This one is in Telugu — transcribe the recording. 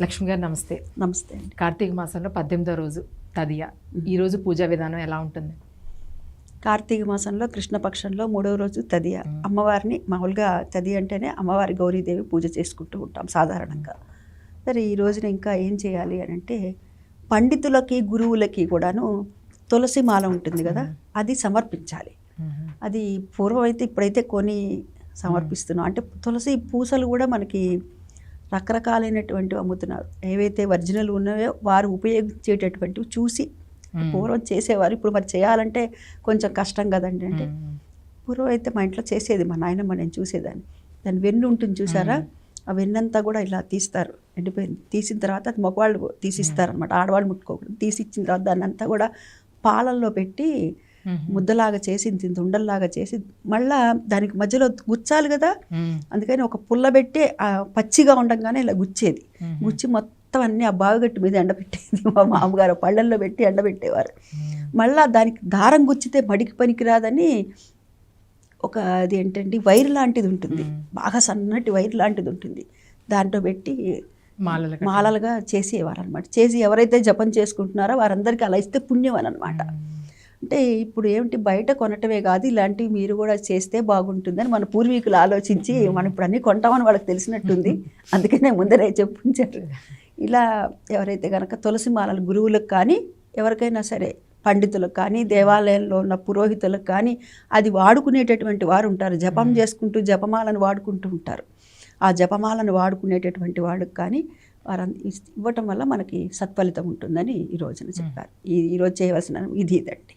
లక్ష్మి గారు నమస్తే. నమస్తే అండి. కార్తీక మాసంలో పద్దెనిమిదో రోజు తదియ. ఈ రోజు పూజా విధానం ఎలా ఉంటుంది? కార్తీక మాసంలో కృష్ణపక్షంలో మూడవ రోజు తదియ. అమ్మవారిని మామూలుగా తది అంటేనే అమ్మవారి గౌరీదేవి పూజ చేసుకుంటూ ఉంటాం సాధారణంగా. సరే ఈ రోజున ఇంకా ఏం చేయాలి అని అంటే పండితులకి గురువులకి కూడాను తులసి మాల ఉంటుంది కదా అది సమర్పించాలి. అది పూర్వం అయితే ఇప్పుడైతే కొని సమర్పిస్తున్నాం. అంటే తులసి పూసలు కూడా మనకి రకరకాలైనటువంటివి అమ్ముతున్నారు. ఏవైతే ఒరిజినల్ ఉన్నాయో వారు ఉపయోగించేటటువంటివి చూసి పూర్వం చేసేవారు. ఇప్పుడు మరి చేయాలంటే కొంచెం కష్టం కదండి అంటే. పూర్వం అయితే మా ఇంట్లో చేసేది మా నాయనమ్మ నేను చూసేదాన్ని. దాని వెన్ను ఉంటుంది చూసారా? ఆ వెన్నంతా కూడా ఇలా తీస్తారు. ఎండిపోయింది. తీసిన తర్వాత అది మగవాళ్ళు తీసిస్తారనమాట ఆడవాళ్ళు ముట్టుకోకూడదు. తీసి ఇచ్చిన తర్వాత దాన్ని అంతా కూడా పాలల్లో పెట్టి ముద్దలాగా చేసి ఇంత ఉండల్లాగా చేసి మళ్ళా దానికి మధ్యలో గుచ్చాలి కదా? అందుకని ఒక పుల్ల పెట్టి పచ్చిగా ఉండగానే ఇలా గుచ్చేది. గుచ్చి మొత్తం అన్ని ఆ బావిగట్టు మీద ఎండబెట్టేది. మా మామగారు పళ్ళల్లో పెట్టి ఎండబెట్టేవారు. మళ్ళా దానికి దారం గుచ్చితే మడికి పనికిరాదని ఒక అది ఏంటంటే వైర్ లాంటిది ఉంటుంది. బాగా సన్నటి వైర్ లాంటిది ఉంటుంది. దాంట్లో పెట్టి మాలలు మాలలుగా చేసేవారు అనమాట చేసి ఎవరైతే జపం చేసుకుంటున్నారో వారందరికీ అలా ఇస్తే పుణ్యం అని అనమాట అంటే ఇప్పుడు ఏమిటి బయట కొనటమే కాదు ఇలాంటివి మీరు కూడా చేస్తే బాగుంటుందని మన పూర్వీకులు ఆలోచించి మనం ఇప్పుడు అన్నీ కొంటామని వాళ్ళకి తెలిసినట్టుంది. అందుకనే ముందరే చెప్పించారు. ఇలా ఎవరైతే కనుక తులసి మాలలు గురువులకు కానీ ఎవరికైనా సరే పండితులకు కానీ దేవాలయంలో ఉన్న పురోహితులకు కానీ అది వాడుకునేటటువంటి వారు ఉంటారు. జపం చేసుకుంటూ జపమాలను వాడుకుంటూ ఉంటారు. ఆ జపమాలను వాడుకునేటటువంటి వాళ్ళకి కానీ వారు ఇవ్వటం వల్ల మనకి సత్ఫలితం ఉంటుందని ఈ రోజున చెప్పారు. ఈ ఈరోజు చేయవలసిన విధి ఇదండి.